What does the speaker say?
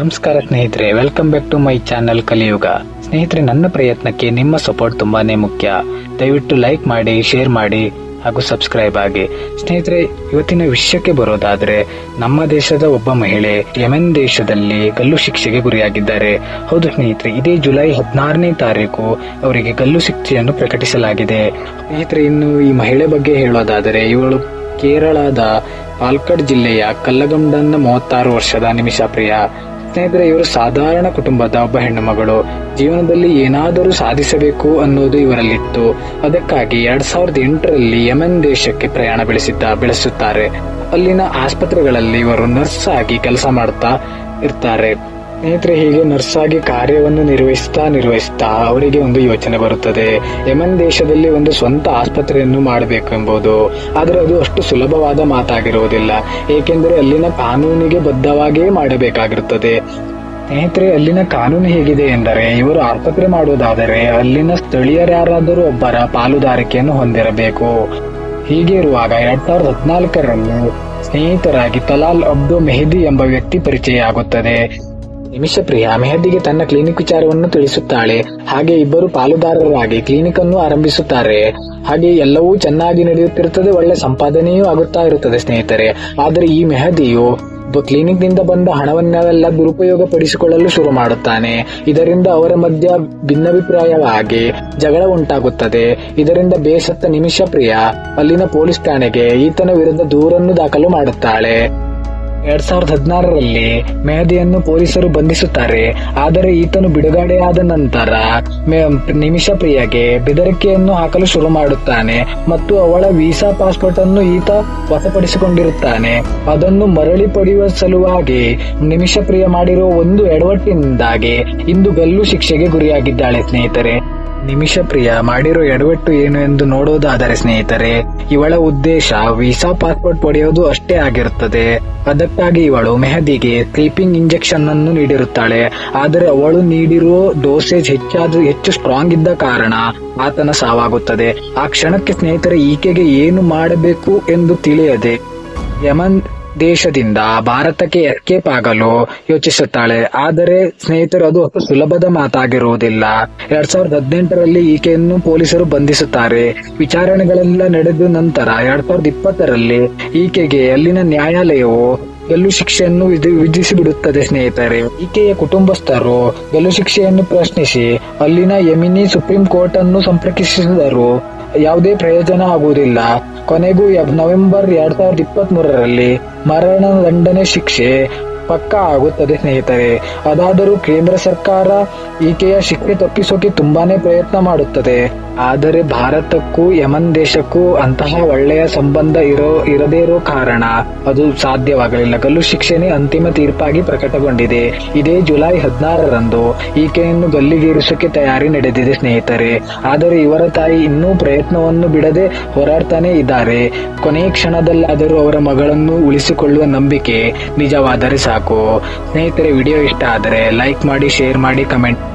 ನಮಸ್ಕಾರ ಸ್ನೇಹಿತರೆ welcome back to my channel Kaliyuga. ಸ್ನೇಹಿತರೆ, ನನ್ನ ಪ್ರಯತ್ನಕ್ಕೆ ನಿಮ್ಮ ಸಪೋರ್ಟ್ ತುಂಬಾನೇ ಮುಖ್ಯ. ದಯವಿಟ್ಟು ಲೈಕ್ ಮಾಡಿ ಶೇರ್ ಮಾಡಿ ಹಾಗೂ ಸಬ್ಸ್ಕ್ರೈಬ್ ಆಗಿ. ಸ್ನೇಹಿತರೆ, ಇವತ್ತಿನ ವಿಷಯಕ್ಕೆ ಬರೋದಾದ್ರೆ, ನಮ್ಮ ದೇಶದ ಒಬ್ಬ ಮಹಿಳೆ ಯಮೆನ್ ದೇಶದಲ್ಲಿ ಗಲ್ಲು ಶಿಕ್ಷೆಗೆ ಗುರಿಯಾಗಿದ್ದಾರೆ. ಹೌದು ಸ್ನೇಹಿತರೆ, ಇದೇ ಜುಲೈ ಹದಿನಾರನೇ ತಾರೀಕು ಅವರಿಗೆ ಗಲ್ಲು ಶಿಕ್ಷೆಯನ್ನು ಪ್ರಕಟಿಸಲಾಗಿದೆ. ಸ್ನೇಹಿತರೆ, ಇನ್ನು ಈ ಮಹಿಳೆ ಬಗ್ಗೆ ಹೇಳೋದಾದರೆ, ಇವಳು ಕೇರಳದ ಪಾಲ್ಕಡ್ ಜಿಲ್ಲೆಯ ಕಲ್ಲಗಂಡನ ಮೂವತ್ತಾರು ವರ್ಷದ ನಿಮಿಷ ಪ್ರಿಯ. ಸ್ನೇಹಿತರೆ, ಇವರು ಸಾಧಾರಣ ಕುಟುಂಬದ ಒಬ್ಬ ಹೆಣ್ಣು ಮಗಳು ಜೀವನದಲ್ಲಿ ಏನಾದರೂ ಸಾಧಿಸಬೇಕು ಅನ್ನೋದು ಇವರಲ್ಲಿತ್ತು. ಅದಕ್ಕಾಗಿ ಎರಡ್ ಸಾವಿರದ ಎಂಟರಲ್ಲಿ ಯಮನ್ ದೇಶಕ್ಕೆ ಪ್ರಯಾಣ ಬೆಳೆಸಿದ್ದ, ಬೆಳೆಸುತ್ತಾರೆ. ಅಲ್ಲಿನ ಆಸ್ಪತ್ರೆಗಳಲ್ಲಿ ಇವರು ನರ್ಸ್ ಆಗಿ ಕೆಲಸ ಮಾಡ್ತಾ ಇರ್ತಾರೆ. ಸ್ನೇಹಿತರೆ, ಹೀಗೆ ನರ್ಸ್ ಆಗಿ ಕಾರ್ಯವನ್ನು ನಿರ್ವಹಿಸ್ತಾ ನಿರ್ವಹಿಸ್ತಾ ಅವರಿಗೆ ಒಂದು ಯೋಚನೆ ಬರುತ್ತದೆ. ಯಮನ್ ದೇಶದಲ್ಲಿ ಒಂದು ಸ್ವಂತ ಆಸ್ಪತ್ರೆಯನ್ನು ಮಾಡಬೇಕು ಎಂಬುದು ಆದರೆ ಅದು ಅಷ್ಟು ಸುಲಭವಾದ ಮಾತಾಗಿರುವುದಿಲ್ಲ. ಏಕೆಂದರೆ ಅಲ್ಲಿನ ಕಾನೂನಿಗೆ ಬದ್ಧವಾಗಿಯೇ ಮಾಡಬೇಕಾಗಿರುತ್ತದೆ. ಸ್ನೇಹಿತರೆ, ಅಲ್ಲಿನ ಕಾನೂನು ಹೇಗಿದೆ ಎಂದರೆ, ಇವರು ಆಸ್ಪತ್ರೆ ಮಾಡುವುದಾದರೆ ಅಲ್ಲಿನ ಸ್ಥಳೀಯರಾದರೂ ಒಬ್ಬರ ಪಾಲುದಾರಿಕೆಯನ್ನು ಹೊಂದಿರಬೇಕು. ಹೀಗೆ ಇರುವಾಗ ಎರಡ್ ಸಾವಿರದ ಹದಿನಾಲ್ಕರಲ್ಲಿ ಸ್ನೇಹಿತರಾಗಿ ತಲಾಲ್ ಅಬ್ದು ಮೆಹದಿ ಎಂಬ ವ್ಯಕ್ತಿ ಪರಿಚಯ ಆಗುತ್ತದೆ ನಿಮಿಷ ಪ್ರಿಯ, ಮೆಹದಿಗೆ ತನ್ನ ಕ್ಲಿನಿಕ್ ವಿಚಾರವನ್ನು ತಿಳಿಸುತ್ತಾಳೆ. ಹಾಗೆ ಇಬ್ಬರು ಪಾಲುದಾರರಾಗಿ ಕ್ಲಿನಿಕ್ ಅನ್ನು ಆರಂಭಿಸುತ್ತಾರೆ. ಹಾಗೆ ಎಲ್ಲವೂ ಚೆನ್ನಾಗಿ ನಡೆಯುತ್ತಿರುತ್ತದೆ, ಒಳ್ಳೆ ಸಂಪಾದನೆಯೂ ಆಗುತ್ತಾ ಇರುತ್ತದೆ, ಸ್ನೇಹಿತರೆ. ಆದರೆ ಈ ಮೆಹದಿಯು ಕ್ಲಿನಿಕ್ನಿಂದ ಬಂದ ಹಣವನ್ನೆಲ್ಲ ದುರುಪಯೋಗ ಪಡಿಸಿಕೊಳ್ಳಲು ಶುರು ಮಾಡುತ್ತಾನೆ. ಇದರಿಂದ ಅವರ ಮಧ್ಯ ಭಿನ್ನಾಭಿಪ್ರಾಯವಾಗಿ ಜಗಳ ಉಂಟಾಗುತ್ತದೆ. ಇದರಿಂದ ಬೇಸತ್ತ ನಿಮಿಷ ಪ್ರಿಯ, ಅಲ್ಲಿನ ಪೊಲೀಸ್ ಠಾಣೆಗೆ ಈತನ ವಿರುದ್ಧ ದೂರನ್ನು ದಾಖಲು ಮಾಡುತ್ತಾಳೆ. ಎರಡ್ ಸಾವಿರದ ಹದಿನಾರರಲ್ಲಿ ಮೆಹದಿಯನ್ನು ಪೊಲೀಸರು ಬಂಧಿಸುತ್ತಾರೆ. ಆದರೆ ಈತನು ಬಿಡುಗಡೆಯಾದ ನಂತರ ನಿಮಿಷ ಪ್ರಿಯಗೆ ಬೆದರಿಕೆಯನ್ನು ಹಾಕಲು ಶುರು ಮಾಡುತ್ತಾನೆ ಮತ್ತು ಅವಳ ವೀಸಾ ಪಾಸ್ಪೋರ್ಟ್ ಅನ್ನು ಈತ ವಶಪಡಿಸಿಕೊಂಡಿರುತ್ತಾನೆ. ಅದನ್ನು ಮರಳಿ ಪಡೆಯುವ ಸಲುವಾಗಿ ನಿಮಿಷ ಪ್ರಿಯ ಮಾಡಿರುವ ಒಂದು ಎಡವಟ್ಟಿನಿಂದಾಗಿ ಇಂದು ಗಲ್ಲು ಶಿಕ್ಷೆಗೆ ಗುರಿಯಾಗಿದ್ದಾಳೆ ಸ್ನೇಹಿತರೆ. ನಿಮಿಷ ಪ್ರಿಯ, ಮಾಡಿರೋ ಎಡವಟ್ಟು ಏನು ಎಂದು ನೋಡೋದಾದರೆ ಸ್ನೇಹಿತರೆ, ಇವಳ ಉದ್ದೇಶ ವೀಸಾ ಪಾಸ್ಪೋರ್ಟ್ ಪಡೆಯೋದು ಅಷ್ಟೇ ಆಗಿರುತ್ತದೆ. ಅದಕ್ಕಾಗಿ ಇವಳು ಮೆಹದಿಗೆ ಸ್ಲೀಪಿಂಗ್ ಇಂಜೆಕ್ಷನ್ ಅನ್ನು ನೀಡಿರುತ್ತಾಳೆ. ಆದರೆ ಅವಳು ನೀಡಿರುವ ಡೋಸೇಜ್ ಹೆಚ್ಚಾದ, ಹೆಚ್ಚು ಸ್ಟ್ರಾಂಗ್ ಇದ್ದ ಕಾರಣ ಆತನ ಸಾವಾಗುತ್ತದೆ. ಆ ಕ್ಷಣಕ್ಕೆ ಸ್ನೇಹಿತರೆ, ಈಕೆಗೆ ಏನು ಮಾಡಬೇಕು ಎಂದು ತಿಳಿಯದೆ ಯಮನ್ ದೇಶದಿಂದ ಭಾರತಕ್ಕೆ ಎಸ್ಕೇಪ್ ಆಗಲು ಯೋಚಿಸುತ್ತಾಳೆ. ಆದರೆ ಸ್ನೇಹಿತರು, ಅದು ಅಷ್ಟು ಸುಲಭದ ಮಾತಾಗಿರುವುದಿಲ್ಲ. ಎರಡ್ ಸಾವಿರದ ಹದಿನೆಂಟರಲ್ಲಿ ಈಕೆಯನ್ನು ಪೊಲೀಸರು ಬಂಧಿಸುತ್ತಾರೆ. ವಿಚಾರಣೆಗಳೆಲ್ಲ ನಡೆದ ನಂತರ ಎರಡ್ ಸಾವಿರದ ಇಪ್ಪತ್ತರಲ್ಲಿ ಈಕೆಗೆ ಅಲ್ಲಿನ ನ್ಯಾಯಾಲಯವು ಗಲ್ಲು ಶಿಕ್ಷೆಯನ್ನು ವಿಧಿ- ವಿಧಿಸಿ ಬಿಡುತ್ತದೆ ಸ್ನೇಹಿತರೆ. ಈಕೆಯ ಕುಟುಂಬಸ್ಥರು ಗಲ್ಲು ಶಿಕ್ಷೆಯನ್ನು ಪ್ರಶ್ನಿಸಿ, ಅಲ್ಲಿನ ಯಮಿನಿ ಸುಪ್ರೀಂ ಕೋರ್ಟ್ ಅನ್ನು ಸಂಪರ್ಕಿಸಿದರು. ಯಾವುದೇ ಪ್ರಯೋಜನ ಆಗುವುದಿಲ್ಲ. ಕೊನೆಗೂ ನವೆಂಬರ್ ಎರಡ್ ಸಾವಿರದ ಇಪ್ಪತ್ತ್ ಮೂರರಲ್ಲಿ ಮರಣ ದಂಡನೆ ಶಿಕ್ಷೆ ಪಕ್ಕಾ ಆಗುತ್ತದೆ ಸ್ನೇಹಿತರೆ. ಅದಾದರೂ ಕೇಂದ್ರ ಸರ್ಕಾರ ಈಕೆಯ ಶಿಕ್ಷೆ ತಪ್ಪಿಸೋಕೆ ತುಂಬಾನೇ ಪ್ರಯತ್ನ ಮಾಡುತ್ತದೆ. ಆದರೆ ಭಾರತಕ್ಕೂ, ಯಮನ್ ದೇಶಕ್ಕೂ ಅಂತಹ ಒಳ್ಳೆಯ ಸಂಬಂಧ ಇರೋ, ಇರದೇ ಇರೋ ಕಾರಣ ಅದು ಸಾಧ್ಯವಾಗಲಿಲ್ಲ. ಗಲ್ಲು ಶಿಕ್ಷೆನೇ ಅಂತಿಮ ತೀರ್ಪಾಗಿ ಪ್ರಕಟಗೊಂಡಿದೆ. ಇದೇ ಜುಲೈ ಹದಿನಾರರಂದು ಈಕೆಯನ್ನು ಗಲ್ಲಿಗೇರಿಸೋಕೆ ತಯಾರಿ ನಡೆದಿದೆ ಸ್ನೇಹಿತರೆ. ಆದರೆ ಇವರ ತಾಯಿ ಇನ್ನೂ ಪ್ರಯತ್ನವನ್ನು ಬಿಡದೆ ಹೋರಾಡ್ತಾನೆ ಇದ್ದಾರೆ. ಕೊನೆಯ ಕ್ಷಣದಲ್ಲಾದರೂ ಅವರ ಮಗಳನ್ನು ಉಳಿಸಿಕೊಳ್ಳುವ ನಂಬಿಕೆ ನಿಜವಾದರೆ ಸಾಕು. ಸ್ನೇಹಿತರೆ, ವಿಡಿಯೋ ಇಷ್ಟ ಆದರೆ ಲೈಕ್ ಮಾಡಿ, ಶೇರ್ ಮಾಡಿ, ಕಮೆಂಟ್